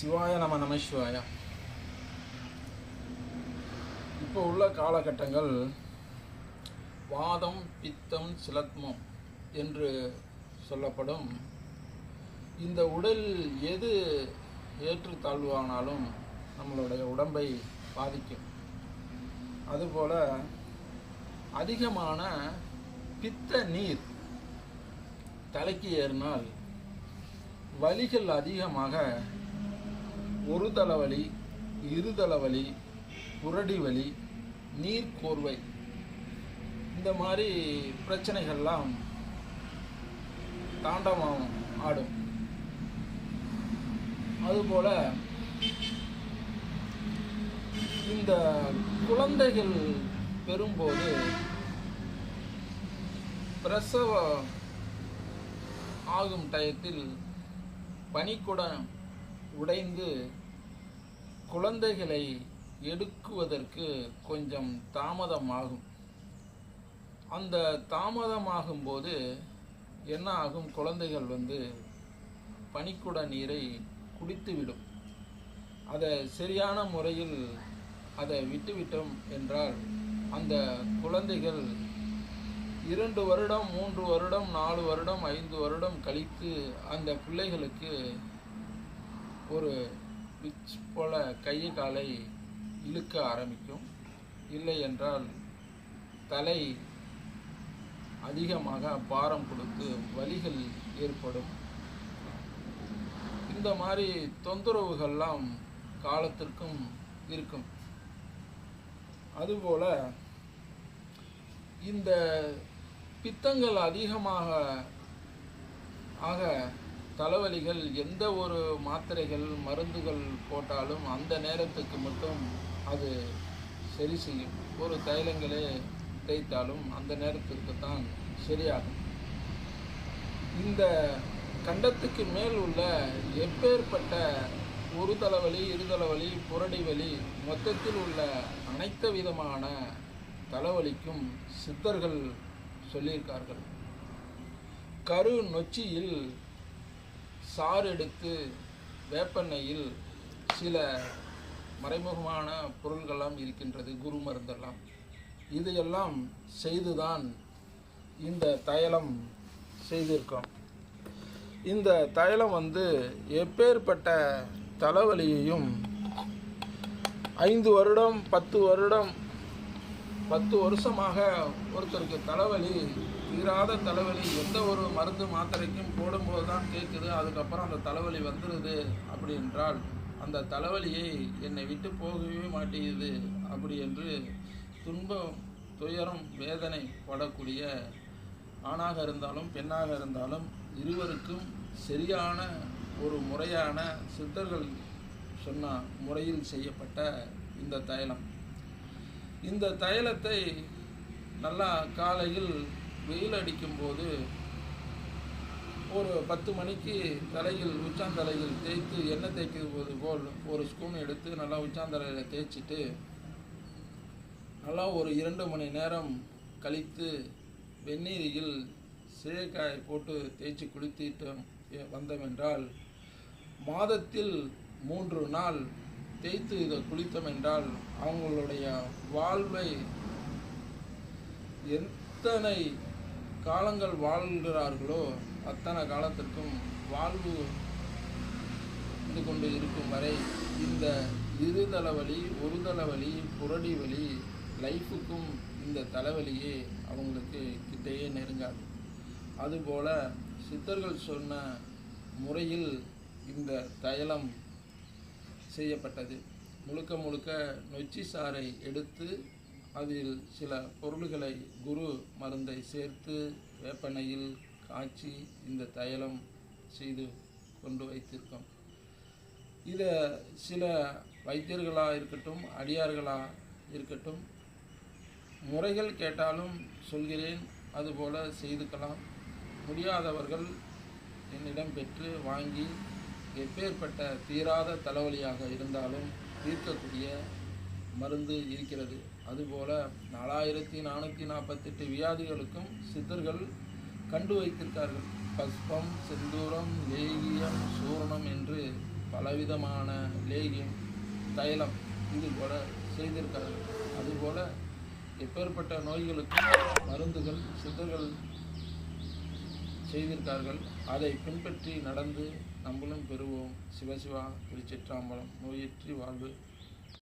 சிவாய நம நம சிவாயா இப்போ உள்ள காலகட்டங்கள் வாதம் பித்தம் சிலத்மம் என்று சொல்லப்படும். இந்த உடல் எது ஏற்றுத்தாழ்வானாலும் நம்மளுடைய உடம்பை பாதிக்கும். அதுபோல் அதிகமான பித்த நீர் தலைக்கு ஏறினால் வலிகள் அதிகமாக ஒரு தலைவலி இரு தலைவலி புரடி வலி நீர்க்கோர்வை இந்த மாதிரி பிரச்சனைகள்லாம் தாண்டவம் ஆடும். அதுபோல் இந்த குழந்தைகள் பெறும்போது பிரசவ ஆகும் டயத்தில் பனிக்குடம் உடைந்து குழந்தைகளை எடுக்குவதற்கு கொஞ்சம் தாமதமாகும். அந்த தாமதமாகும் போது என்ன ஆகும்? குழந்தைகள் வந்து பனிக்குட நீரை குடித்துவிடும். அதை சரியான முறையில் அதை விட்டுவிட்டோம் என்றால் அந்த குழந்தைகள் இரண்டு வருடம் மூன்று வருடம் நாலு வருடம் ஐந்து வருடம் கழித்து அந்த பிள்ளைகளுக்கு ஒரு பிச் போல கை காலை இழுக்க ஆரம்பிக்கும். இல்லை என்றால் தலை அதிகமாக பாரம் கொடுத்து வலிகள் ஏற்படும். இந்த மாதிரி தொந்தரவுகள்லாம் காலத்திற்கும் இருக்கும். அதுபோல இந்த பித்தங்கள் அதிகமாக ஆக தலைவலிகள் எந்த ஒரு மாத்திரைகள் மருந்துகள் போட்டாலும் அந்த நேரத்துக்கு மட்டும் அது சரி செய்யும். ஒரு தைலங்களே தேய்த்தாலும் அந்த நேரத்திற்கு தான் சரியாகும். இந்த கண்டத்துக்கு மேல் உள்ள எப்பேற்பட்ட ஒரு தலைவலி இரு தலைவலி புரடி வலி மொத்தத்தில் உள்ள அனைத்து விதமான தலைவலிக்கும் சித்தர்கள் சொல்லியிருக்கார்கள். கரு நொச்சியில் சாறு எடுத்து வேப்பெண்ணெயில் சில மறைமுகமான பொருள்கள்லாம் இருக்கின்றது குரு மருந்தெல்லாம். இதையெல்லாம் செய்துதான் இந்த தைலம் செய்திருக்கோம். இந்த தைலம் வந்து எப்பேற்பட்ட தலைவலியையும் ஐந்து வருடம் பத்து வருடம் பத்து வருஷமாக ஒருத்தருக்கு தலைவலி தீராத தலைவலி எந்த ஒரு மருந்து மாத்திரைக்கும் போடும்போது தான் கேட்குது அதுக்கப்புறம் அந்த தலைவலி வந்துடுது அப்படி என்றால் அந்த தலைவலியை என்னை விட்டு போகவே மாட்டேங்குது அப்படி என்று துன்பம் துயரம் வேதனை படக்கூடிய ஆணாக இருந்தாலும் பெண்ணாக இருந்தாலும் இருவருக்கும் சரியான ஒரு முறையான சித்தர்கள் சொன்ன முறையில் செய்யப்பட்ட இந்த தைலம். இந்த தைலத்தை நல்லா காலையில் வெயில் அடிக்கும்போது ஒரு பத்து மணிக்கு தலையில் உச்சாந்தலையில் தேய்த்து எண்ணெய் தேய்க்கிறது போல் ஒரு ஸ்பூன் எடுத்து நல்லா உச்சாந்தலையில் தேய்ச்சிட்டு நல்லா ஒரு இரண்டு மணி நேரம் கழித்து வெந்நீரில் சீயக்காய் போட்டு தேய்ச்சி குளித்திட்டு வந்தமென்றால் மாதத்தில் மூன்று நாள் தேய்த்து இதை குளித்தோம் என்றால் அவங்களுடைய வாழ்வை எத்தனை காலங்கள் வாழ்கிறார்களோ அத்தனை காலத்திற்கும் வாழ்வு இருந்து கொண்டு இருக்கும் வரை இந்த இரு தலைவலி ஒரு தலைவலி புரடி வலி லைஃபுக்கும் இந்த தலைவலியே அவங்களுக்கு கிட்டேயே நெருங்காது. அதுபோல் சித்தர்கள் சொன்ன முறையில் இந்த தைலம் செய்யப்பட்டது. முழுக்க முழுக்க நொச்சி சாறை எடுத்து அதில் சில பொருள்களை குரு மருந்தை சேர்த்து வேப்பனையில் காய்ச்சி இந்த தைலம் செய்து கொண்டு வைத்திருக்கோம். இதை சில வைத்தியர்களாக இருக்கட்டும் அடியார்களாக இருக்கட்டும் முறைகள் கேட்டாலும் சொல்கிறேன் அதுபோல் செய்துக்கலாம். முடியாதவர்கள் என்னிடம் பெற்று வாங்கி எப்பேற்பட்ட தீராத தலைவலியாக இருந்தாலும் தீர்க்கக்கூடிய மருந்து இருக்கிறது. அதுபோல் நாலாயிரத்தி நானூற்றி நாற்பத்தெட்டு வியாதிகளுக்கும் சித்தர்கள் கண்டு வைத்திருக்கார்கள். பஸ்பம் செந்தூரம் லேகியம் சூரணம் என்று பலவிதமான லேகியம் தைலம் இது போல செய்திருக்கார்கள். அதுபோல் எப்பேற்பட்ட நோய்களுக்கும் மருந்துகள் சித்தர்கள் செய்திருக்கார்கள். அதை பின்பற்றி நடந்து நம்மளும் பெறுவோம். சிவசிவா திருச்சிற்றாம்பலம் நோயற்றி வாழ்வு.